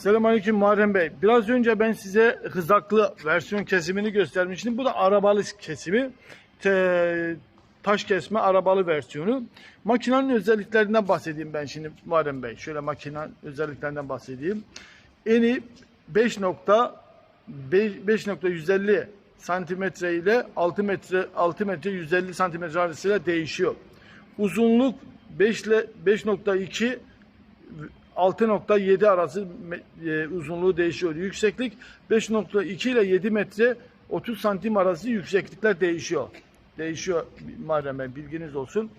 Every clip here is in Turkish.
Selamünaleyküm Muharrem Bey. Biraz önce ben size hızaklı versiyon kesimini göstermiştim. Bu da arabalı kesimi. Te- taş kesme arabalı versiyonu. Makinenin özelliklerinden bahsedeyim ben şimdi Muharrem Bey. Şöyle makinenin özelliklerinden bahsedeyim. Eni 5 nokta 5.150 santimetre ile 6 metre 6 metre 150 santimetre arasıyla değişiyor. Uzunluk 5 ile 5.2 6.7 arası e, uzunluğu değişiyor. Yükseklik 5.2 ile 7 metre 30 santim arası yükseklikler değişiyor. Değişiyor Bey, bilginiz olsun.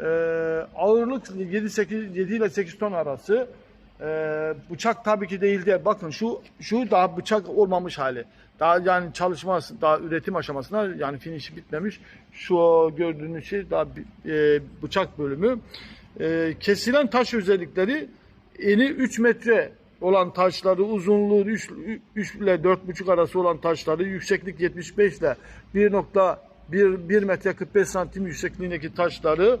Ee, ağırlık 7, 8, 7 ile 8 ton arası. Ee, bıçak tabii ki değil diye. Bakın şu şu daha bıçak olmamış hali. Daha yani çalışması, daha üretim aşamasında yani finişi bitmemiş. Şu gördüğünüz şey daha e, bıçak bölümü. Ee, kesilen taş özellikleri eni 3 metre olan taşları, uzunluğu 3, 3 ile 4,5 arası olan taşları, yükseklik 75 ile 1.1 1 metre 45 santim yüksekliğindeki taşları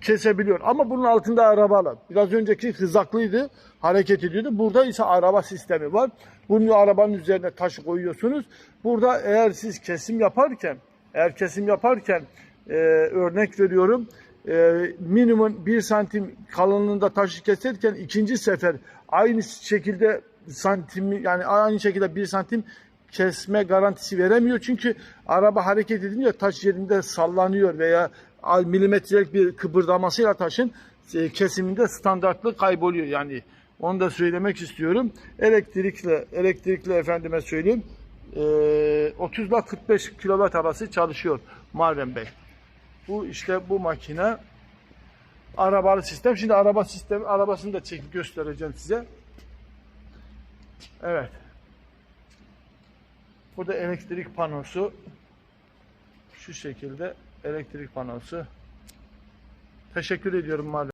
kesebiliyor. Ama bunun altında arabalar. Biraz önceki hızaklıydı, hareket ediyordu. Burada ise araba sistemi var. Bunun arabanın üzerine taşı koyuyorsunuz. Burada eğer siz kesim yaparken, eğer kesim yaparken e, örnek veriyorum, e, minimum 1 santim kalınlığında taşı keserken ikinci sefer aynı şekilde santim yani aynı şekilde 1 santim kesme garantisi veremiyor. Çünkü araba hareket edince taş yerinde sallanıyor veya milimetrelik bir kıpırdamasıyla taşın e, kesiminde standartlık kayboluyor. Yani onu da söylemek istiyorum. Elektrikle elektrikle efendime söyleyeyim e, 30 ile 45 kW arası çalışıyor Muharrem Bey. Bu işte bu makine arabalı sistem. Şimdi araba sistemi arabasını da çekip göstereceğim size. Evet. Burada elektrik panosu. Şu şekilde elektrik panosu. Teşekkür ediyorum Muharrem.